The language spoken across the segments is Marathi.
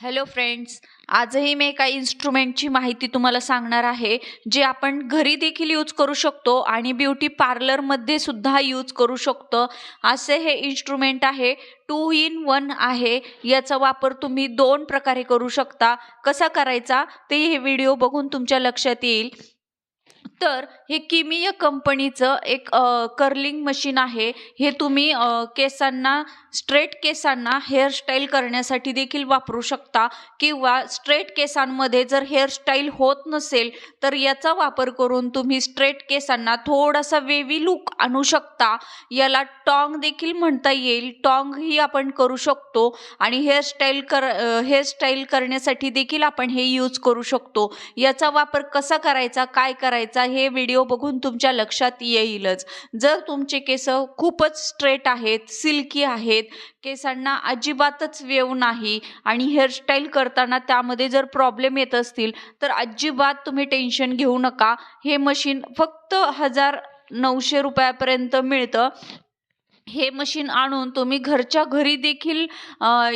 हॅलो फ्रेंड्स आजही मी एका इन्स्ट्रुमेंटची माहिती तुम्हाला सांगणार आहे जे आपण घरी देखील यूज करू शकतो आणि ब्युटी पार्लरमध्ये सुद्धा यूज करू शकतो. असे हे इन्स्ट्रुमेंट आहे टू इन वन आहे. याचा वापर तुम्ही दोन प्रकारे करू शकता. कसा करायचा ते हे व्हिडिओ बघून तुमच्या लक्षात येईल. तर हे किमी कंपनीचं एक कर्लिंग मशीन आहे. हे तुम्ही केसांना स्ट्रेट केसांना हेअरस्टाईल करण्यासाठी देखील वापरू शकता किंवा स्ट्रेट केसांमध्ये जर हेअरस्टाईल होत नसेल तर याचा वापर करून तुम्ही स्ट्रेट केसांना थोडासा वेवी लुक आणू शकता. याला टॉंग देखील म्हणता येईल. टॉंग ही आपण करू शकतो आणि हेअरस्टाईल कर हेअरस्टाईल करण्यासाठी देखील आपण हे यूज करू शकतो. याचा वापर कसा करायचा काय करायचा हे व्हिडिओ बघून तुमच्या लक्षात येईलच. जर तुमचे केस खूपच स्ट्रेट आहेत सिल्की आहेत केसांना अजिबातच वेव नाही आणि हेअरस्टाईल करताना त्यामध्ये जर प्रॉब्लेम येत असतील तर अजिबात तुम्ही टेन्शन घेऊ नका. हे मशीन फक्त हजार नऊशे रुपयापर्यंत मिळतं. हे मशीन आणून तुम्ही घरच्या घरी देखील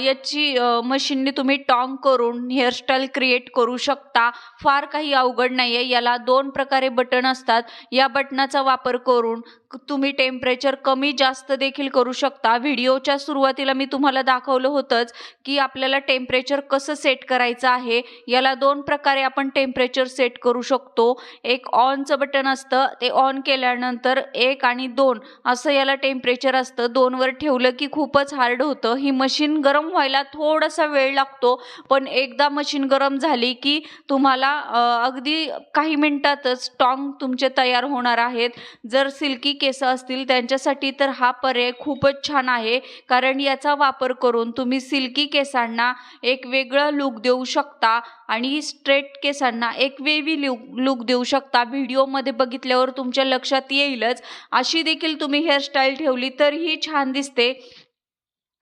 याची मशीनने तुम्ही टॉंग करून हेअरस्टाईल क्रिएट करू शकता. फार काही अवघड नाही आहे याला दोन प्रकारे बटन असतात. या बटनाचा वापर करून तुम्ही टेम्परेचर कमी जास्त देखील करू शकता. व्हिडिओच्या सुरुवातीला मी तुम्हाला दाखवलं होतंच की आपल्याला टेम्परेचर कसं सेट करायचं आहे. याला दोन प्रकारे आपण टेम्परेचर सेट करू शकतो. एक ऑनचं बटन असतं. ते ऑन केल्यानंतर एक आणि दोन असं याला टेम्परेचर असतं. दोनवर ठेवलं की खूपच हार्ड होतं. ही मशीन गरम व्हायला थोडासा वेळ लागतो. पण एकदा मशीन गरम झाली की तुम्हाला अगदी काही मिनटातच टॉंग तुमचे तयार होणार आहेत. जर सिल्की केस असतील त्यांच्यासाठी तर हा पर्याय खूपच छान आहे. कारण याचा वापर करून तुम्ही सिल्की केसांना एक वेगळं लुक देऊ शकता आणि स्ट्रेट केसांना एक वेवी लुक लुक देऊ शकता. व्हिडिओमध्ये बघितल्यावर तुमच्या लक्षात येईलच. अशी देखील तुम्ही हेअरस्टाईल ठेवली तर तरीही छान दिसते.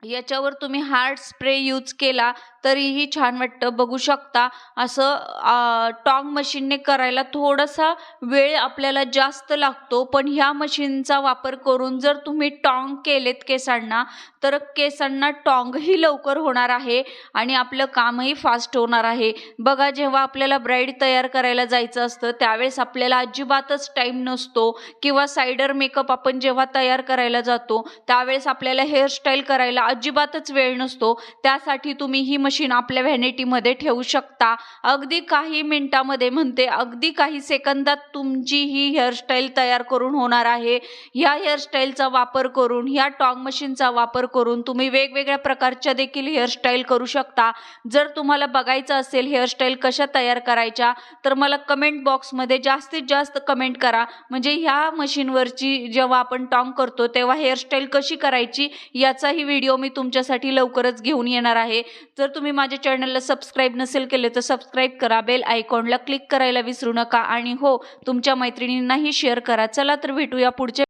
याच्यावर तुम्ही हार्ड स्प्रे यूज केला तरीही छान वाटतं. बघू शकता असं टॉंग मशीनने करायला थोडासा वेळ आपल्याला जास्त लागतो. पण ह्या मशीनचा वापर करून जर तुम्ही टॉंग केलेत केसांना तर केसांना टॉंगही लवकर होणार आहे आणि आपलं कामही फास्ट होणार आहे. बघा जेव्हा आपल्याला ब्राईड तयार करायला जायचं असतं त्यावेळेस आपल्याला अजिबातच टाईम नसतो किंवा सायडर मेकअप आपण जेव्हा तयार करायला जातो त्यावेळेस आपल्याला हेअरस्टाईल करायला अजिबातच वेळ नसतो. त्यासाठी तुम्ही ही मशीन आपल्या व्हॅनिटीमध्ये ठेवू शकता. अगदी काही मिनिटामध्ये म्हणते अगदी काही सेकंदात तुमची ही हेअरस्टाईल तयार करून होणार आहे. ह्या हेअरस्टाईलचा वापर करून ह्या टॉंग मशीनचा वापर करून तुम्ही वेगवेगळ्या प्रकारच्या देखील हेअरस्टाईल करू शकता. जर तुम्हाला बघायचं असेल हेअरस्टाईल कशा तयार करायच्या तर मला कमेंट बॉक्समध्ये जास्तीत जास्त कमेंट करा. म्हणजे ह्या मशीनवरची जेव्हा आपण टॉंग करतो तेव्हा हेअरस्टाईल कशी करायची याचाही व्हिडिओ मी तुमच्यासाठी लवकरच घेऊन येणार आहे. जर तुम्ही माझ्या चॅनलला सबस्क्राईब नसेल केले तर सबस्क्राईब करा. बेल आयकॉनला क्लिक करायला विसरू नका. आणि हो तुमच्या मैत्रिणींनाही शेअर करा. चला तर भेटूया पुढच्या